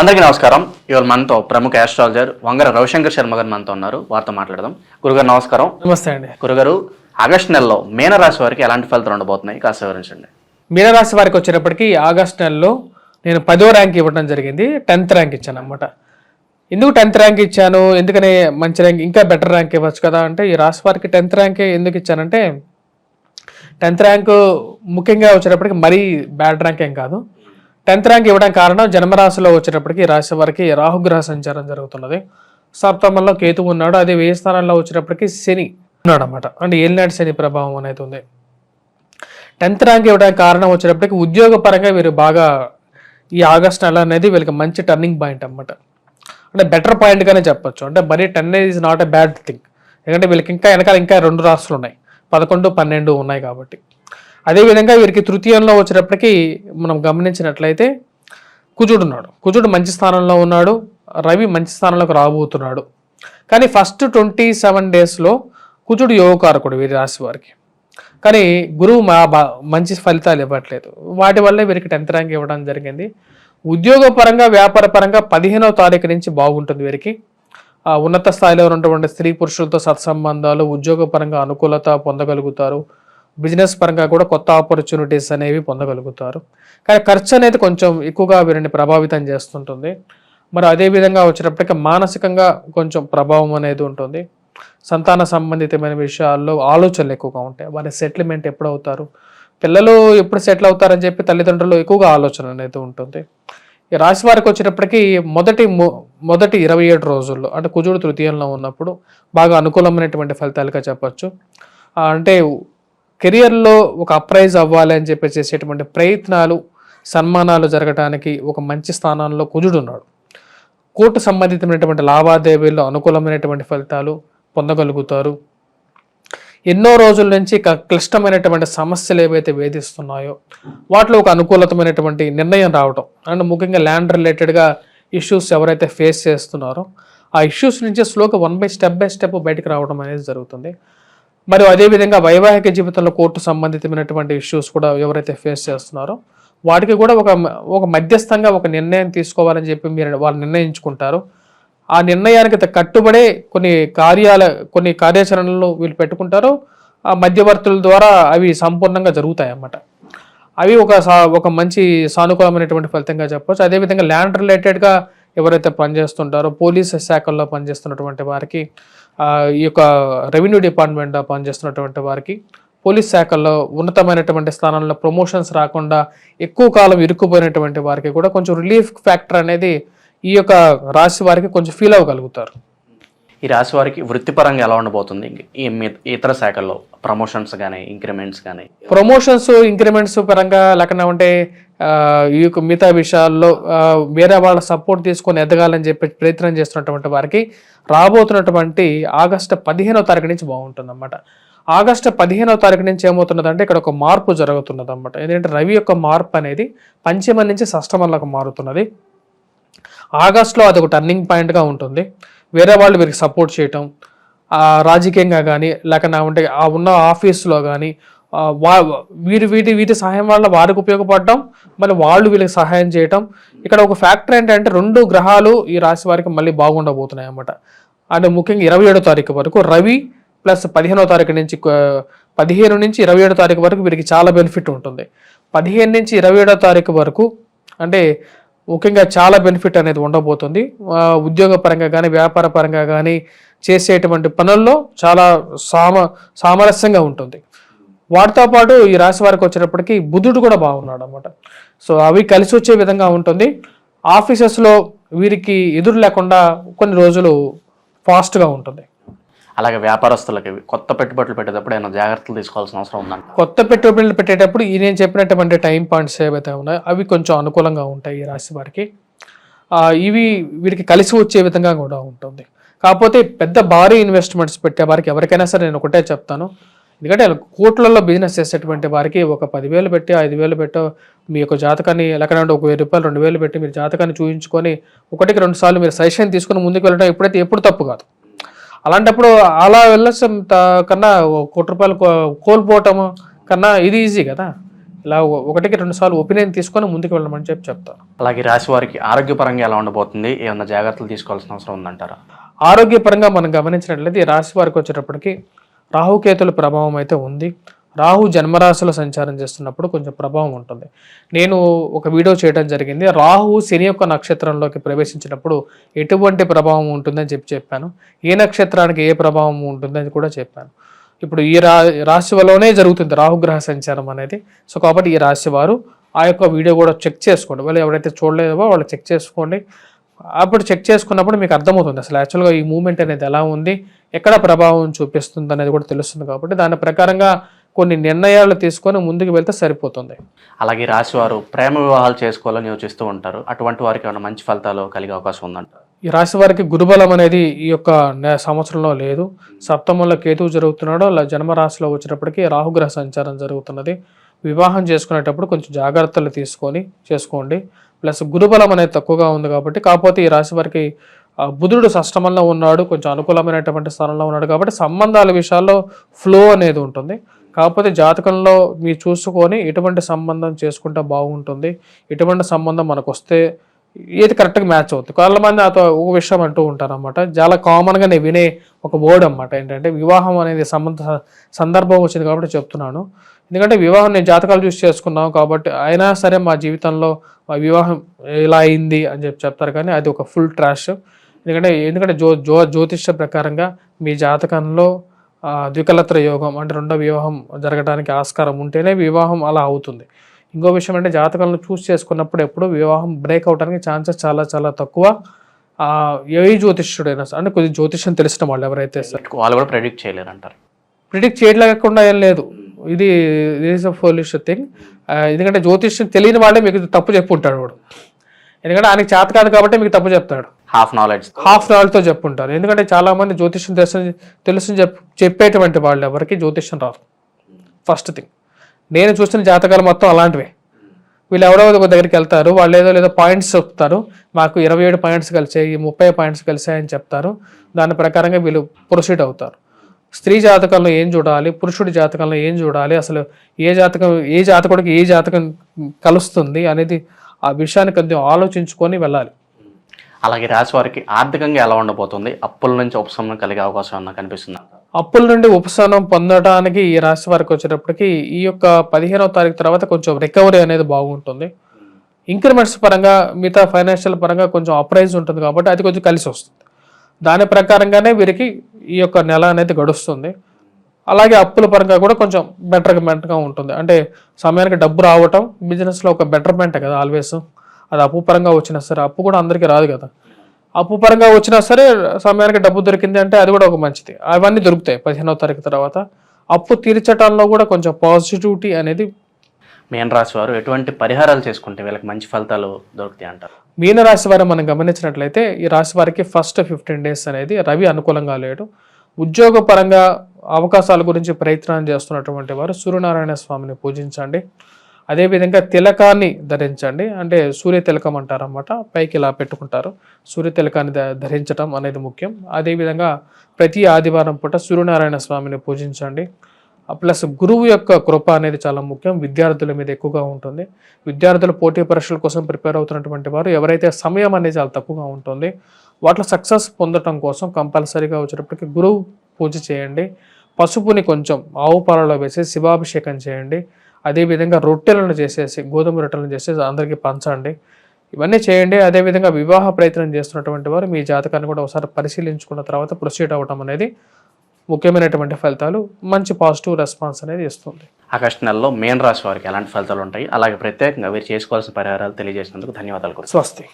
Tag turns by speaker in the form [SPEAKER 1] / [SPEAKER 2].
[SPEAKER 1] అందరికీ నమస్కారం. ఇవాళ మనతో ప్రముఖ ఆస్ట్రాలజర్ వంగర రవిశంకర్ శర్మ గారు మనతో ఉన్నారు. వారితో మాట్లాడదాం. గురుగారు నమస్కారం.
[SPEAKER 2] నమస్తే అండి.
[SPEAKER 1] గురుగారు ఆగస్టు నెలలో మీనరాశి వారికి ఎలాంటి ఫలితాలు ఉండబోతున్నాయి? కాస్త వివరించండి.
[SPEAKER 2] మీనరాశి వారికి వచ్చేటప్పటికి ఆగస్ట్ నెలలో నేను పదో ర్యాంక్ ఇవ్వడం జరిగింది. టెన్త్ ర్యాంక్ ఇచ్చాను అనమాట ఎందుకు టెన్త్ ర్యాంక్ ఇచ్చాను? ఎందుకని మంచి ర్యాంక్ ఇంకా బెటర్ ర్యాంక్ ఇవ్వచ్చు కదా? అంటే ఈ రాశి వారికి టెన్త్ ర్యాంకే ఎందుకు ఇచ్చానంటే టెన్త్ ర్యాంక్ ముఖ్యంగా వచ్చేటప్పటికి మరీ బ్యాడ్ ర్యాంక్ ఏం కాదు. టెన్త్ ర్యాంక్ ఇవ్వడం కారణం జన్మరాశిలో వచ్చేటప్పటికి రాశి వారికి రాహుగ్రహ సంచారం జరుగుతున్నది. సప్తమంలో కేతు ఉన్నాడు. అదే వేయ స్థానంలో వచ్చినప్పటికీ శని ఉన్నాడు అనమాట అంటే ఏలినాటి శని ప్రభావం అనేది ఉంది. టెన్త్ ర్యాంక్ ఇవ్వడానికి కారణం వచ్చేటప్పటికి ఉద్యోగపరంగా వీరు బాగా ఈ ఆగస్ట్ నెల అనేది వీళ్ళకి మంచి టర్నింగ్ పాయింట్ అన్నమాట. అంటే బెటర్ పాయింట్గానే చెప్పొచ్చు. అంటే మరీ ten is not a bad thing ఎందుకంటే వీళ్ళకి ఇంకా వెనకాల ఇంకా రెండు రాష్ట్రాలు ఉన్నాయి. పదకొండు పన్నెండు ఉన్నాయి కాబట్టి. అదేవిధంగా వీరికి తృతీయంలో వచ్చినప్పటికీ మనం గమనించినట్లయితే కుజుడు ఉన్నాడు. కుజుడు మంచి స్థానంలో ఉన్నాడు. రవి మంచి స్థానంలోకి రాబోతున్నాడు. కానీ ఫస్ట్ ట్వంటీ సెవెన్ డేస్లో కుజుడు యోగకారకుడు వీరి రాశి వారికి. కానీ గురువు మా బా- మంచి ఫలితాలు ఇవ్వట్లేదు. వాటి వల్లే వీరికి టెన్త్ ర్యాంక్ ఇవ్వడం జరిగింది. ఉద్యోగపరంగా వ్యాపార పరంగా పదిహేనవ తారీఖు నుంచి బాగుంటుంది వీరికి. ఆ ఉన్నత స్థాయిలో ఉన్నటువంటి స్త్రీ పురుషులతో సత్సంబంధాలు ఉద్యోగపరంగా అనుకూలత పొందగలుగుతారు. బిజినెస్ పరంగా కూడా కొత్త ఆపర్చునిటీస్ అనేవి పొందగలుగుతారు. కానీ ఖర్చు అనేది కొంచెం ఎక్కువగా వీరిని ప్రభావితం చేస్తుంటుంది. మరి అదే విధంగా మానసికంగా కొంచెం ప్రభావం అనేది ఉంటుంది. సంతాన సంబంధితమైన విషయాల్లో ఆలోచనలు ఎక్కువగా ఉంటాయి. వారి సెటిల్మెంట్ ఎప్పుడు అవుతారు? పిల్లలు ఎప్పుడు సెటిల్ అవుతారని చెప్పి తల్లిదండ్రులు ఎక్కువగా ఆలోచన అనేది ఉంటుంది. ఈ రాశి వారికి వచ్చినప్పటికీ మొదటి మొ- మొదటి ఇరవై ఏడు రోజుల్లో అంటే కుజుడు తృతీయంలో ఉన్నప్పుడు బాగా అనుకూలమైనటువంటి ఫలితాలుగా చెప్పచ్చు. అంటే కెరియర్లో ఒక అప్రైజ్ అవ్వాలి అని చెప్పి చేసేటువంటి ప్రయత్నాలు సన్మానాలు జరగడానికి ఒక మంచి స్థానంలో కుజుడు ఉన్నాడు. కోర్టు సంబంధితమైనటువంటి లావాదేవీల్లో అనుకూలమైనటువంటి ఫలితాలు పొందగలుగుతారు. ఎన్నో రోజుల నుంచి క- క్లిష్టమైనటువంటి సమస్యలు ఏవైతే వేధిస్తున్నాయో వాటిలో ఒక అనుకూలతమైనటువంటి నిర్ణయం రావటం అండ్ ముఖ్యంగా ల్యాండ్ రిలేటెడ్గా ఇష్యూస్ ఎవరైతే ఫేస్ చేస్తున్నారో ఆ ఇష్యూస్ నుంచి స్లోగా one by step by step బయటకు రావడం అనేది జరుగుతుంది. మరి అదేవిధంగా వైవాహిక జీవితంలో కోర్టు సంబంధితమైనటువంటి ఇష్యూస్ కూడా ఎవరైతే ఫేస్ చేస్తున్నారో వాటికి కూడా ఒక ఒక మధ్యస్థంగా ఒక నిర్ణయం తీసుకోవాలని చెప్పి మీరు వాళ్ళు నిర్ణయించుకుంటారు. ఆ నిర్ణయానికి కట్టుబడే కొన్ని కార్యాల కొన్ని కార్యాచరణలు వీళ్ళు పెట్టుకుంటారు. ఆ మధ్యవర్తుల ద్వారా అవి సంపూర్ణంగా జరుగుతాయి అన్నమాట అవి ఒక సా- ఒక మంచి సానుకూలమైనటువంటి ఫలితంగా చెప్పొచ్చు. అదేవిధంగా ల్యాండ్ రిలేటెడ్గా ఎవరైతే పనిచేస్తుంటారో పోలీస్ శాఖల్లో పనిచేస్తున్నటువంటి వారికి ఈ యొక్క రెవెన్యూ డిపార్ట్మెంట్లో పనిచేస్తున్నటువంటి వారికి పోలీస్ శాఖల్లో ఉన్నతమైనటువంటి స్థానంలో ప్రమోషన్స్ రాకుండా ఎక్కువ కాలం ఇరుక్కుపోయినటువంటి వారికి కూడా కొంచెం రిలీఫ్ ఫ్యాక్టర్ అనేది ఈ యొక్క రాశి వారికి కొంచెం ఫీల్ అవ్వగలుగుతారు.
[SPEAKER 1] ఈ రాశి వారికి వృత్తిపరంగా ఎలా ఉండబోతుంది? ఈ ఇతర శాఖల్లో ప్రమోషన్స్ కానీ ఇంక్రిమెంట్స్ కానీ
[SPEAKER 2] ప్రమోషన్స్ ఇంక్రిమెంట్స్ పరంగా లేకుండా ఉంటే ఈ యొక్క మిగతా విషయాల్లో వేరే వాళ్ళ సపోర్ట్ తీసుకొని ఎదగాలని చెప్పి ప్రయత్నం చేస్తున్నటువంటి వారికి రాబోతున్నటువంటి ఆగస్టు పదిహేనో తారీఖు నుంచి బాగుంటుంది అన్నమాట ఆగస్టు పదిహేనో తారీఖు నుంచి ఏమవుతున్నదంటే ఇక్కడ ఒక మార్పు జరుగుతున్నది అనమాట ఎందుకంటే రవి యొక్క మార్పు అనేది పంచమ నుంచి షష్టమంలోకి మారుతున్నది. ఆగస్ట్లో అది ఒక టర్నింగ్ పాయింట్గా ఉంటుంది. వేరే వాళ్ళు వీరికి సపోర్ట్ చేయటం రాజకీయంగా కానీ లేకపోతే ఉంటే ఆ ఉన్న ఆఫీస్లో కానీ వా వీరి వీటి వీటి సహాయం వల్ల వారికి ఉపయోగపడటం మళ్ళీ వాళ్ళు వీళ్ళకి సహాయం చేయటం. ఇక్కడ ఒక ఫ్యాక్టర్ ఏంటంటే రెండు గ్రహాలు ఈ రాశి వారికి మళ్ళీ బాగుండబోతున్నాయి అన్నమాట. అంటే ముఖ్యంగా ఇరవై ఏడో తారీఖు వరకు రవి ప్లస్ పదిహేనో తారీఖు నుంచి పదిహేను నుంచి ఇరవై ఏడో తారీఖు వరకు వీరికి చాలా బెనిఫిట్ ఉంటుంది. పదిహేను నుంచి ఇరవై ఏడో తారీఖు వరకు అంటే ముఖ్యంగా చాలా బెనిఫిట్ అనేది ఉండబోతుంది. ఉద్యోగ పరంగా కానీ వ్యాపార పరంగా కానీ చేసేటువంటి పనుల్లో చాలా సామ సామరస్యంగా ఉంటుంది. వాటితో పాటు ఈ రాశి వారికి వచ్చేటప్పటికి బుధుడు కూడా బాగున్నాడు అనమాట సో అవి కలిసి వచ్చే విధంగా ఉంటుంది. ఆఫీసెస్లో వీరికి ఎదురు లేకుండా కొన్ని రోజులు ఫాస్ట్గా ఉంటుంది.
[SPEAKER 1] అలాగే వ్యాపారస్తులకి కొత్త పెట్టుబడులు పెట్టేటప్పుడు ఏమైనా జాగ్రత్తలు తీసుకోవాల్సిన అవసరం ఉందంట
[SPEAKER 2] కొత్త పెట్టుబడులు పెట్టేటప్పుడు ఈ నేను చెప్పినటువంటి టైం పాయింట్స్ ఏవైతే ఉన్నాయో అవి కొంచెం అనుకూలంగా ఉంటాయి ఈ రాశి వారికి. ఇవి వీరికి కలిసి వచ్చే విధంగా కూడా ఉంటుంది. కాకపోతే పెద్ద భారీ ఇన్వెస్ట్మెంట్స్ పెట్టే వారికి ఎవరికైనా సరే నేను ఒకటే చెప్తాను. ఎందుకంటే కోట్లలో బిజినెస్ చేసేటువంటి వారికి ఒక పదివేలు పెట్టి ఐదు వేలు పెట్టో మీ యొక్క జాతకాన్ని లేకపోతే ఒక వెయ్యి రూపాయలు రెండు వేలు పెట్టి మీరు జాతకాన్ని చూపించుకొని ఒకటికి రెండు సార్లు మీరు సజెషన్ తీసుకుని ముందుకు వెళ్ళడం ఎప్పుడైతే ఎప్పుడు తప్పు కాదు. అలాంటప్పుడు అలా వెళ్ళొచ్చు కన్నా కోటి రూపాయలు కో- కోల్పోవటము కన్నా ఇది ఈజీ కదా. ఇలా ఒకటికి రెండు సార్లు ఒపీనియన్ తీసుకొని ముందుకు వెళ్ళమని చెప్పి చెప్తాను
[SPEAKER 1] అలాగే రాశి వారికి ఆరోగ్యపరంగా ఎలా ఉండబోతుంది? ఏమైనా జాగ్రత్తలు తీసుకోవాల్సిన అవసరం ఉందంటారా?
[SPEAKER 2] ఆరోగ్యపరంగా మనం గమనించినట్లయితే ఈ రాశి వారికి వచ్చేటప్పటికి రాహుకేతుల ప్రభావం అయితే ఉంది. రాహు జన్మరాశిలో సంచారం చేస్తున్నప్పుడు కొంచెం ప్రభావం ఉంటుంది. నేను ఒక వీడియో చేయడం జరిగింది. రాహు శని యొక్క నక్షత్రంలోకి ప్రవేశించినప్పుడు ఎటువంటి ప్రభావం ఉంటుందని చెప్పి చెప్పాను. ఏ నక్షత్రానికి ఏ ప్రభావం ఉంటుందని కూడా చెప్పాను. ఇప్పుడు ఈ రా రాశి వల్లనే జరుగుతుంది రాహుగ్రహ సంచారం అనేది. సో కాబట్టి ఈ రాశి వారు ఆ యొక్క వీడియో కూడా చెక్ చేసుకోండి. వాళ్ళు ఎవరైతే చూడలేదో వాళ్ళు చెక్ చేసుకోండి. అప్పుడు చెక్ చేసుకున్నప్పుడు మీకు అర్థమవుతుంది. అసలు యాక్చువల్గా ఈ మూమెంట్ అనేది ఎలా ఉంది? ఎక్కడ ప్రభావం చూపిస్తుంది అనేది కూడా తెలుస్తుంది కాబట్టి దాని ప్రకారంగా కొన్ని నిర్ణయాలు తీసుకొని ముందుకు వెళ్తే సరిపోతుంది.
[SPEAKER 1] అలాగే ఈ రాశి వారు ప్రేమ వివాహాలు చేసుకోవాలని యోచిస్తూ ఉంటారు. అటువంటి వారికి ఏమైనా మంచి ఫలితాలు కలిగే అవకాశం ఉందంటారు
[SPEAKER 2] ఈ రాశి వారికి గురుబలం అనేది ఈ యొక్క సంవత్సరంలో లేదు. సప్తమంలో కేతువు జరుగుతున్నాడు. అలా జన్మరాశిలో వచ్చేటప్పటికి రాహుగ్రహ సంచారం జరుగుతున్నది. వివాహం చేసుకునేటప్పుడు కొంచెం జాగ్రత్తలు తీసుకొని చేసుకోండి. ప్లస్ గురుబలం అనేది తక్కువగా ఉంది కాబట్టి కాకపోతే ఈ రాశి వారికి బుధుడు షష్టమంలో ఉన్నాడు. కొంచెం అనుకూలమైనటువంటి స్థానంలో ఉన్నాడు కాబట్టి సంబంధాల విషయాల్లో ఫ్లో అనేది ఉంటుంది. కాకపోతే జాతకంలో మీరు చూసుకొని ఎటువంటి సంబంధం చేసుకుంటే బాగుంటుంది ఎటువంటి సంబంధం మనకు వస్తే ఏది కరెక్ట్గా మ్యాచ్ అవుతుంది. కొంతమంది నాతో ఒక విషయం అంటూ ఉంటారనమాట చాలా కామన్గా నేను వినే ఒక వర్డ్ అనమాట ఏంటంటే వివాహం అనేది సంబంధ సందర్భం వచ్చింది కాబట్టి చెప్తున్నాను. ఎందుకంటే వివాహం నేను జాతకాలు చూసి చేసుకున్నాం కాబట్టి అయినా సరే మా జీవితంలో మా వివాహం ఇలా అయింది అని చెప్పి చెప్తారు కానీ అది ఒక ఫుల్ ట్రాష్ ఎందుకంటే ఎందుకంటే జ్యో జ్యో జ్యోతిష్య ప్రకారంగా మీ జాతకంలో ద్వికలత్ర యోగం అంటే రెండో వివాహం జరగడానికి ఆస్కారం ఉంటేనే వివాహం అలా అవుతుంది. ఇంకో విషయం అంటే జాతకంలో చూస్ చేసుకున్నప్పుడు ఎప్పుడు వివాహం బ్రేక్ అవడానికి ఛాన్సెస్ చాలా చాలా తక్కువ. ఏ జ్యోతిష్యుడైనా సరే, అంటే కొద్దిగా జ్యోతిష్యం తెలిసిన వాళ్ళు ఎవరైతే సరే
[SPEAKER 1] వాళ్ళు కూడా ప్రెడిక్ట్ చేయలేరు అంటారు
[SPEAKER 2] ప్రిడిక్ట్ చేయలేకుండా ఏం లేదు. ఇది ఇస్ అ ఫోలిష్ థింగ్ ఎందుకంటే జ్యోతిష్యం తెలియని వాళ్ళే మీకు తప్పు చెప్పు ఉంటాడు వాడు. ఎందుకంటే ఆయనకి చేత కాదు కాబట్టి మీకు తప్పు చెప్తాడు.
[SPEAKER 1] హాఫ్ నాలెడ్జ్
[SPEAKER 2] హాఫ్ నాలెడ్జ్తో చెప్పుంటారు. ఎందుకంటే చాలా మంది జ్యోతిష్యం తెలుసు తెలుసు చెప్ చెప్పేటువంటి వాళ్ళు ఎవరికి జ్యోతిష్యం రాదు. ఫస్ట్ థింగ్ నేను చూసిన జాతకాలు మొత్తం అలాంటివే. వీళ్ళు ఎవరో ఒక దగ్గరికి వెళ్తారు వాళ్ళు ఏదో లేదో పాయింట్స్ చెప్తారు. మాకు ఇరవై ఏడు పాయింట్స్ కలిసాయి ముప్పై పాయింట్స్ కలిసాయని చెప్తారు. దాని ప్రకారంగా వీళ్ళు ప్రొసీడ్ అవుతారు. స్త్రీ జాతకంలో ఏం చూడాలి పురుషుడి జాతకంలో ఏం చూడాలి అసలు ఏ జాతకం ఏ జాతకుడికి ఏ జాతకం కలుస్తుంది అనేది ఆ విషయాన్ని కొద్దిగా ఆలోచించుకొని వెళ్ళాలి.
[SPEAKER 1] అలాగే రాశి వారికి ఆర్థికంగా ఎలా ఉండబోతుంది? అప్పుల నుంచి ఉపశమనం కలిగే అవకాశం ఏమన్నా కనిపిస్తుంది?
[SPEAKER 2] అప్పుల నుండి ఉపశమనం పొందడానికి ఈ రాశి వారికి వచ్చేటప్పటికి ఈ యొక్క పదిహేనవ తారీఖు తర్వాత కొంచెం రికవరీ అనేది బాగుంటుంది. ఇంక్రిమెంట్స్ పరంగా మిగతా ఫైనాన్షియల్ పరంగా కొంచెం అప్రైజ్ ఉంటుంది కాబట్టి అది కొంచెం కలిసి వస్తుంది. దాని ప్రకారంగానే వీరికి ఈ యొక్క నెల అనేది గడుస్తుంది. అలాగే అప్పుల పరంగా కూడా కొంచెం బెటర్మెంట్గా ఉంటుంది. అంటే సమయానికి డబ్బు రావటం బిజినెస్లో ఒక బెటర్మెంట్ కదా ఆల్వేస్ అది అప్పు పరంగా వచ్చినా సరే అప్పు కూడా అందరికీ రాదు కదా. అప్పు పరంగా వచ్చినా సరే సమయానికి డబ్బు దొరికింది అంటే అది కూడా ఒక మంచిది. అవన్నీ దొరుకుతాయి పదిహేనవ తారీఖు తర్వాత. అప్పు తీర్చడంలో కూడా కొంచెం పాజిటివిటీ అనేది
[SPEAKER 1] మీన రాశి వారు ఎటువంటి పరిహారాలు చేసుకుంటే వీళ్ళకి మంచి ఫలితాలు దొరుకుతాయి అంటారు?
[SPEAKER 2] మీన రాశి వారు మనం గమనించినట్లయితే ఈ రాశి వారికి ఫస్ట్ ఫిఫ్టీన్ డేస్ అనేది రవి అనుకూలంగా లేడు. ఉద్యోగపరంగా అవకాశాల గురించి ప్రయత్నం చేస్తున్నటువంటి వారు సూర్యనారాయణ స్వామిని పూజించండి. అదేవిధంగా తిలకాన్ని ధరించండి. అంటే సూర్య తిలకం అంటారన్నమాట. పైకి ఇలా పెట్టుకుంటారు. సూర్య తిలకాన్ని ధరించడం అనేది ముఖ్యం. అదేవిధంగా ప్రతి ఆదివారం పూట సూర్యనారాయణ స్వామిని పూజించండి. ప్లస్ గురువు యొక్క కృప అనేది చాలా ముఖ్యం. విద్యార్థుల మీద ఎక్కువగా ఉంటుంది. విద్యార్థులు పోటీ పరీక్షల కోసం ప్రిపేర్ అవుతున్నటువంటి వారు ఎవరైతే సమయం అనేది చాలా తక్కువగా ఉంటుంది వాటిలో సక్సెస్ పొందడం కోసం కంపల్సరీగా వచ్చేటప్పటికి గురువు పూజ చేయండి. పసుపుని కొంచెం ఆవు పాలలో వేసి శివాభిషేకం చేయండి. అదేవిధంగా రొట్టెలను చేసేసి గోధుమ రొట్టెలను చేసేసి అందరికీ పంచండి. ఇవన్నీ చేయండి. అదేవిధంగా వివాహ ప్రయత్నం చేస్తున్నటువంటి వారు మీ జాతకాన్ని కూడా ఒకసారి పరిశీలించుకున్న తర్వాత ప్రొసీడ్ అవ్వడం అనేది ముఖ్యమైనటువంటి ఫలితాలు మంచి పాజిటివ్ రెస్పాన్స్ అనేది ఇస్తుంది.
[SPEAKER 1] ఆగస్టు నెలలో మీన రాశి వారికి ఎలాంటి ఫలితాలు ఉంటాయి? అలాగే ప్రత్యేకంగా వీరు చేసుకోవాల్సిన పరిహారాలు తెలియజేసినందుకు ధన్యవాదాలు.
[SPEAKER 2] స్వస్తి.